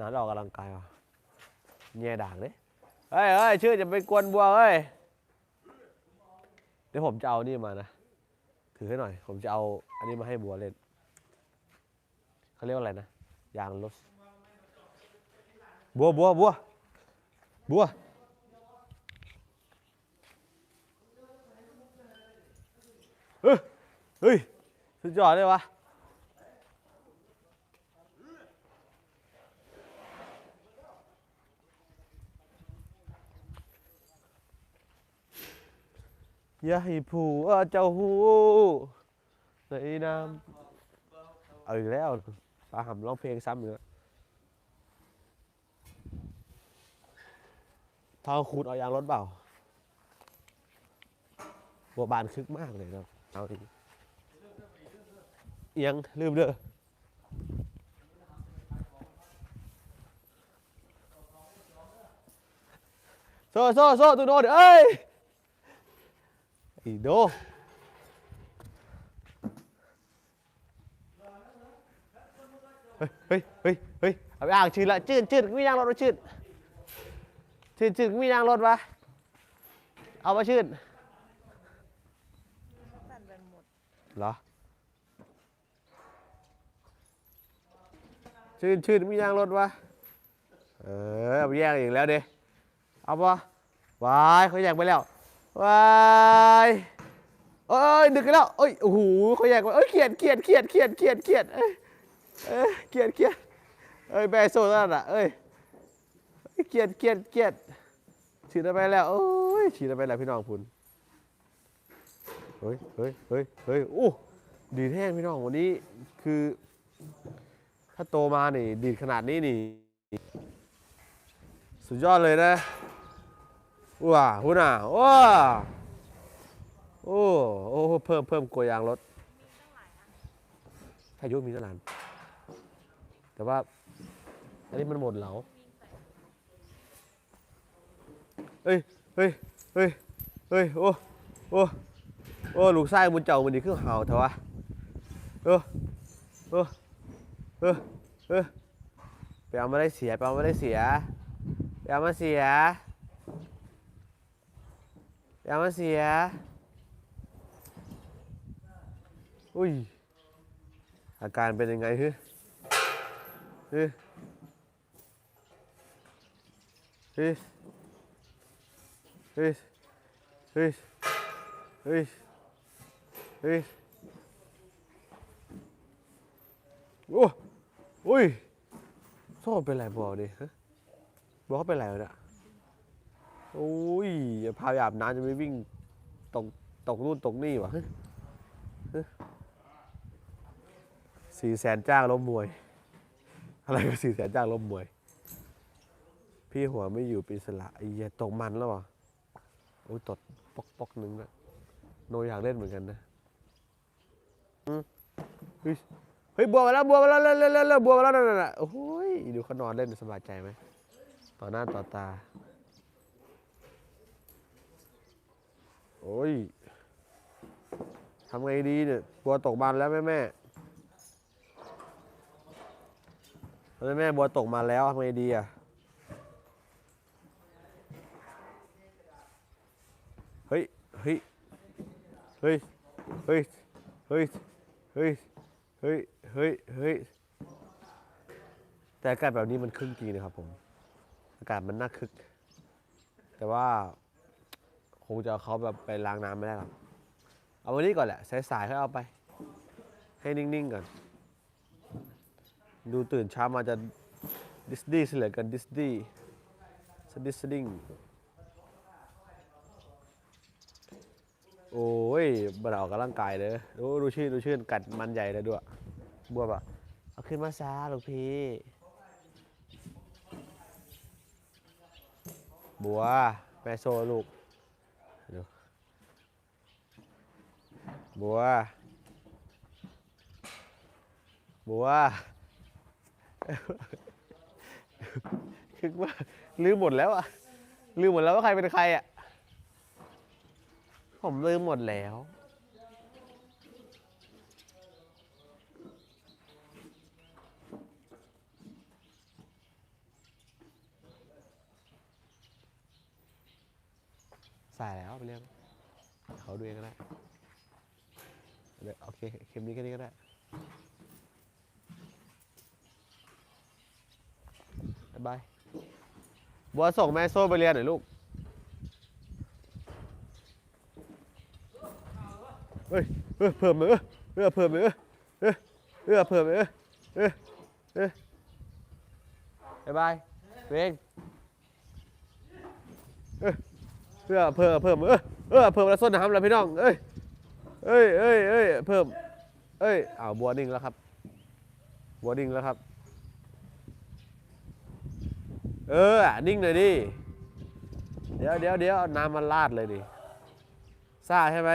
นานออกกำลังกายว่ะแง่ด่างเลยเฮ้ยเฮ้ยชื่อจะไปกวนบัวเฮ้ย เดี๋ยวผมจะเอานี่มานะ ถือให้หน่อย ผมจะเอาอันนี้มาให้บัวเล่น เขาเรียกว่าอะไรนะ ยางรถบัวบัวบัวบัวเฮ้ยเฮ้ยสุดยอดเลยวะ อย่าให้ผัวเจ้าหูในน้ำเอาอีกแล้วปาหำร้องเพลงซ้ำอยู่แล้วทองขูดเอายางรถเปล่าบัวบานคึกมากเลยครับเอาอีเอียงลืมเด้อโซ่โซ่โซ่ตูโดนเอ้ย อีโดเฮ้ยเฮ้ยเฮ้ยเอาไปอ่างชื่นละชื่นชื่นมียางรถวะชื่นชื่นชื่นมียางรถวะเอามาชื่นสั่นไปหมดเหรอชื่นชื่นมียางรถวะเออเอาไปแย่งอีกแล้วเด้เอาปะวายเขาแย่งไปแล้ว วายเอ้ยดึกแล้วเอ้ยโอ้โหเขาแย่งไปเอ้ยเขียดเขียดเขียดเขียดเขียดเขียดเอ้ยเอ้ยเขียดเขียดเอ้ยแบโซ่นั่นอะเอ้ยเอ้ยเขียดเขียดเขียดฉีดไปแล้วโอ้ยฉีดไปแล้วพี่น้องคุณเฮ้ยเฮ้ยเฮ้ยเฮ้ยโอ้ดีแท้พี่น้องวันนี้คือ ถ้าโตมานี่ดีขนาดนี้นี่ สุดยอดเลยนะ ว้าหุ่นอะว้าโอ้โอ้เพิ่มเพิ่มกลัวยางรถพายุมีตั้งนานแต่ว่า อันนี้มันหมดเหลาเฮ้ยเฮ้ยเฮ้ยเฮ้ยโอ้โอ้โอ้ลูกไส้มุนเจ้ามันนี่คือเห่าเถอะวะเออเออเออเออไปเอามาได้เสียไปเอามาได้เสียไปเอามาเสีย ไปเอามาเสีย อุ้ย อาการเป็นยังไงฮึฮึฮึฮึฮึฮึฮ้ยโอ้โอ้ยโซ่เป็นไรบัวดิฮะบัวเขาเป็นไรเนี่ย โอ้ยอย่าพาไปอาบน้ำจะไม่วิ่งตกตกนู่นตกนี่วะสี่แสนจ้างล้มมวย อะไรก็สี่แสนจ้างล้มมวย พี่หัวไม่อยู่ป็นสละไอ้เหี้ยตกมันแล้ววะโอ้ยตดปอกปอกหนึงแล้วโนอยากเล่นเหมือนกันนะอืมเฮ้ยบัวมาแล้วบัวมาแล้วเร็วเร็วเร็วเร็วบัวมาแล้วนั่นน่ะโอ้ยดูเขานอนเล่นสบายใจไหมต่อหน้าต่อตา อ้ยทำไงดีเนี่ยบัวตกมันแล้วแม่แม่แม่แม่บัวตกมันแล้วทำไงดีอะเฮ้ยเฮ้ยเฮ้ยเฮ้ยเฮ้ยเฮ้ยเฮ้ยเฮ้ยเฮ้ยแต่อากาศแบบนี้มันคึกจริงนะครับผมอากาศมันน่าคึก แต่ว่า งจะเอาเขาแบบไปล้างน้ำไม่ได้หรอกเอาวันนี้ก่อนแหละสายๆค่อยเอาไป ให้นิ่งๆก่อน ดูตื่นเช้ามาจะดิสดี้เสลือเกันดิสดี้สดิสดิ้งโอ้ยบาออกกำลังกายเลยดูดูชื่นดูชื่นกัดมันใหญ่เลยด้วยบัวบะเอาขึ้นมาซาลูกพี่บัวแม่โซลูก บัว บัวคือว่าลืมหมดแล้วอะลืมหมดแล้วว่าใครเป็นใครอะผมลืมหมดแล้วใส่แล้วไปเรียกเขาดูเองก็ได้ เดี๋ยวโอเคคลิปนี้แค่นี้ก็ได้บายบัวส่งแม่โซ่ไปเรียนหน่อยลูก เฮ้ยเออเพิ่มมือเออเพิ่มมือเออเออเพิ่มมือเออเออบายบายเวงเออเพื่อเพิ่มเพิ่มมือเออเพิ่มแล้วส้นน้ำแล้วพี่น้อง เอ้ย เอ้ยเอ้ยเอ้ยเพิ่ม เอ้ยอ้าวบัวนิ่งแล้วครับ บัวนิ่งแล้วครับ เออ นิ่งหน่อยดิ เดี๋ยวเดี๋ยวเดี๋ยวน้ำมันลาดเลยดิซ่าใช่ไหม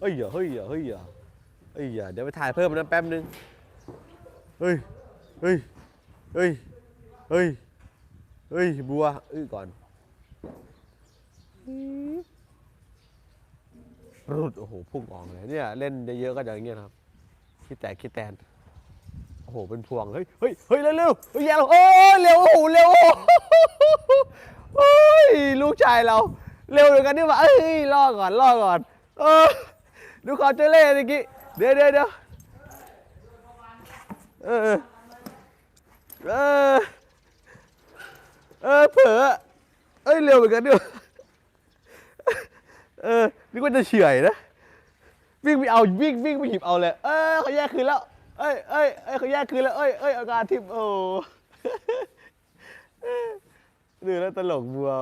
เฮ้ยอย่าเฮ้ยอย่าเฮ้ยอย่าเฮ้ยอย่าเดี๋ยวไปถ่ายเพิ่มนะแป๊บนึง เฮ้ย เฮ้ย เฮ้ย เฮ้ย เฮ้ย บัว อื้อก่อนรุดโอ้โห พุ่งออกเลยเนี่ย เล่นเยอะๆก็อย่างเงี้ยครับคิดแตกคิดแตน โอ้โห เป็นพวง เฮ้ย เฮ้ย เฮ้ย เร็วๆเฮ้ยแย่เราโอ้เร็ว โอ้โห เร็วโอ้ย ลูกชายเรา เร็วเหมือนกันนี่ว่าเอ้ยรอก่อนรอก่อน เออ ดูความเจเล่เมื่อกี้ เดี๋ยวเดี๋ยวเดี๋ยวเออ เออ เออเผลอเอ้ยเร็วเหมือนกันด้วยเออนึกว่าจะเฉื่อยนะวิ่งไปเอาวิ่งวิ่งไปหยิบเอาเลย เออเขาแยกคืนแล้ว เอ้ยเอ้ยเอ้ยเขาแยกคืนแล้วเอ้ยเอ้ยอาการทิมโอ้ดูแล้วตลกบัว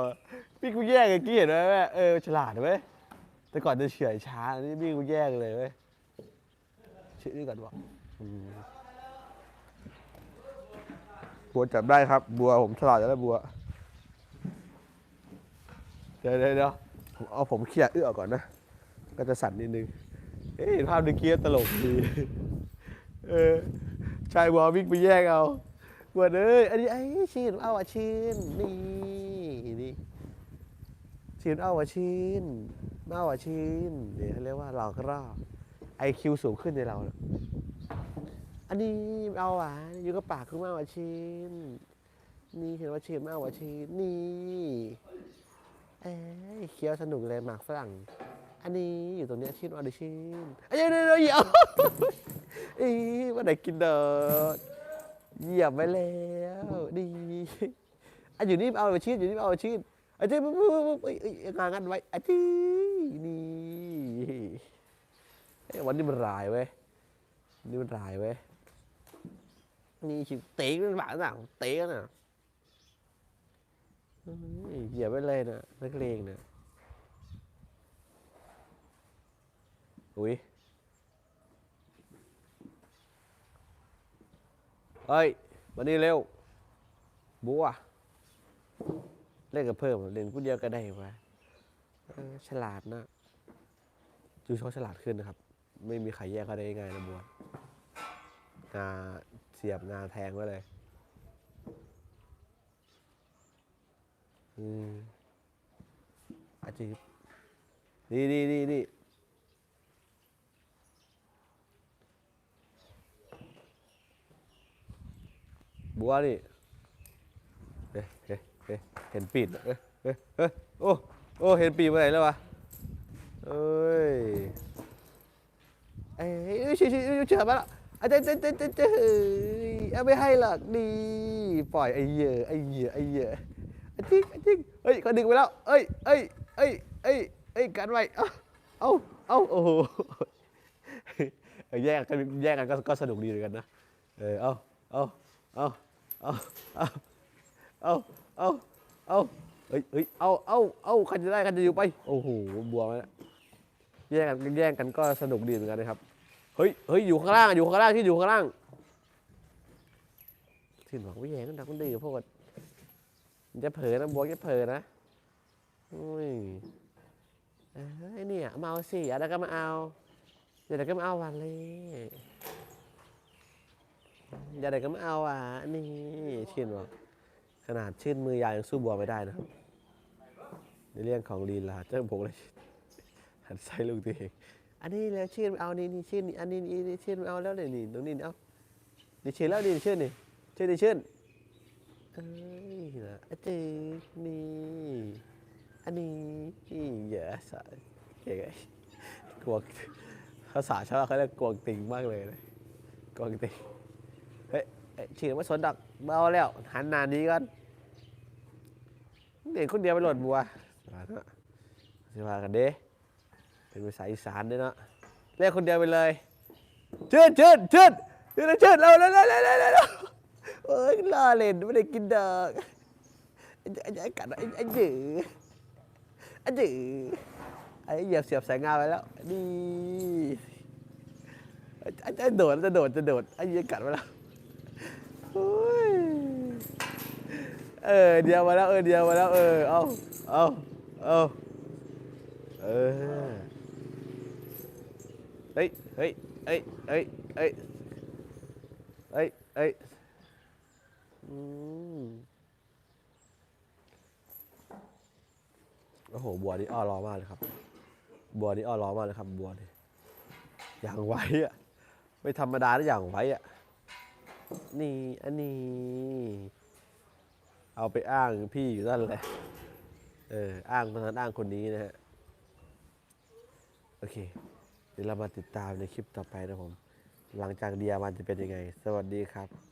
พี่งกูแยกกันกี้เห็นไหมแม่เออฉลาดเว้ยแต่ก่อนจะเฉื่อยช้านี่พี่งกูแยกเลยเว้ยชื่อนี่ก่อนวะ บัวจับได้ครับ บัวผมฉลาดแล้วบัว เดี๋ยวเดี๋ยวเดี๋ยวผมเอาผมเคลียเอื้อก่อนนะ ก็จะสั่นนิดนึง เอ๊ะเห็นภาพเมื่อกี้ตลกดี เออชายบัววิ่งไปแย่งเอาบัวเอ้ยอันนี้ไอ้ชีนเอาอะชีนนี่นี่ชีนเอาอะชีนเอาอะชีนเนี่ยเขาเรียกว่าหลอกล่อไอคิวสูงขึ้นในเรานะ อันนี้เอาอะอยู่กับปากคือมาอะชีนนี่เห็นว่าชีนมาอะชีนนี่เอ้ยเคี้ยวสนุกเลยหมากฝรั่ง อันนี้อยู่ตรงเนี้ยชีนเอาดิชีนเอ้ยเดี๋ยวเดี๋ยวเดี๋ยวอีว่าไหนกินเด้อเหยียบไว้แล้วดีอะอยู่นี่เอาไปชีสอยู่นี่เอาไปชีสอะเจ๊ปุ๊บปุ๊บปุ๊บเอ้งานกันไว้อะจีนี่วันนี้มันรายเว้ยนนี่มันรายเว้ย นี่ chỉ tí các bạn nào tí nè giờ mới lên nè mới liền nè ui ơi mà đi leo bố à เร็วบัวเล่นกับเพิ่มเล่นผู้เดียวก็ได้มาฉลาดนะจูชอฉลาดขึ้นนะครับ ไม่มีใครแยกเขาได้ง่ายนะบัว สียบงาแทงไว้เลย อืมอาจีบนี่นี่นี่นี่บัวนี่เอ๊ะเอ๊ะเอ๊ะเห็นปีดเอ๊ะเอ๊ะเอ๊ะโอ้ โอ้ เห็นปีดเมื่อไหร่แล้ววะ เอ้ย เอ้ยเอ้ยเชื่อเชื่อเชื่อมาแล้ว อาจารย์เอาไม่ให้หรอกดี ปล่อยไอ้เหี้ยไอ้เหี้ยไอ้เหี้อ้ทิ้งไอ้ทิ้งเฮ้ยก็ดึงไปแล้ว เอ้ยเอ้ยเอ้ยเอ้ยเอ้ยกันไว้เอ้าเอ้าโอ้โหแยกกันแยกกันก็สนุกดีเหมือนกันนะเออเอ้าเอ้าเอ้าเอ้าเอ้าเอ้าเอ้าเฮ้ยเฮ้ยเอ้าเอ้าเอ้าใครจะได้ใครจะอยู่ไป โอ้โหบวมแล้วแย่งกันแย่งกันก็สนุกดีเหมือนกันนะครับ เฮ้ยเฮ้ยอยู่ข้างล่างอยู่ข้างล่างที่อยู่ข้างล่างถิ่นหวังไม่แยงกันดักมันดีพวกมันจะเผลอนะบัวจะเผลอนะโอ้ยเอ้ยเนี่ยมาเอาสิอะไรก็มาเอาเดี๋ยวก็มาเอาวันเลยอย่าไหนก็ไม่เอาอะนี่ชื่นบอกขนาดชื่นมือยาวยังสู้บัวไม่ได้นะครับในเรื่องของลีลาเจ้าผมเลยหันใส่ลูกตัวเอง อันนี้แล้วชื่นเอานี่นี่ชื่นนี่อันนี้นี่นี่ชื่นเอาแล้วเลยนี่ตรงนี้เอาดิชื่นแล้วดิชื่นนี่ชื่นดิชื่นเอ้ยนะอะเจนี่อันนี้อย่าสายเก่งไงกวงภาษาชาวเขาเรียกกวงติงมากเลยนะกวงติงเฮ้ยเอ้ยฉีดมาสนดักเบาแล้ว หันนาหนี้กันเด็กคนเดียวไปโหลดบัวเถอะสิว่ากันเด้ เป็นภาษาอีสานด้วยเนาะเรียกคนเดียวไปเลยเชิดเชิดเชิดเชิดเชิดเราเร็วเร็วเร็วเร็วเอ้ยล่าเล่นไม่ได้กินดอกไอ้ไอ้ไอ้กัดไอ้ไอ้จือไอ้จือไอ้เหยียบเสียบสายงาไปแล้วนี่ไอ้ไอ้โดดจะโดดจะโดดไอ้เหยียบกัดไปแล้วโอ้ยเออเดียวมาแล้วเออเดียวมาแล้วเออเอาเอาเอาเออ เฮ้ย เฮ้ย เฮ้ย เฮ้ย เฮ้ย เฮ้ย เฮ้ยอืมโอ้โห บัวนี่อ้อร้อมากเลยครับ บัวนี่อ้อร้อมากเลยครับ บัวนี่อย่างไว้อะไม่ธรรมดานะอย่างไว้อะนี่อันนี้ เอาไปอ้างพี่อยู่นั่นแหละ เออ อ้างคนนั้นอ้างคนนี้นะฮะ โอเค ดี๋ยวเรามาติดตามในคลิปต่อไปนะผม หลังจากเดียมันจะเป็นยังไง สวัสดีครับ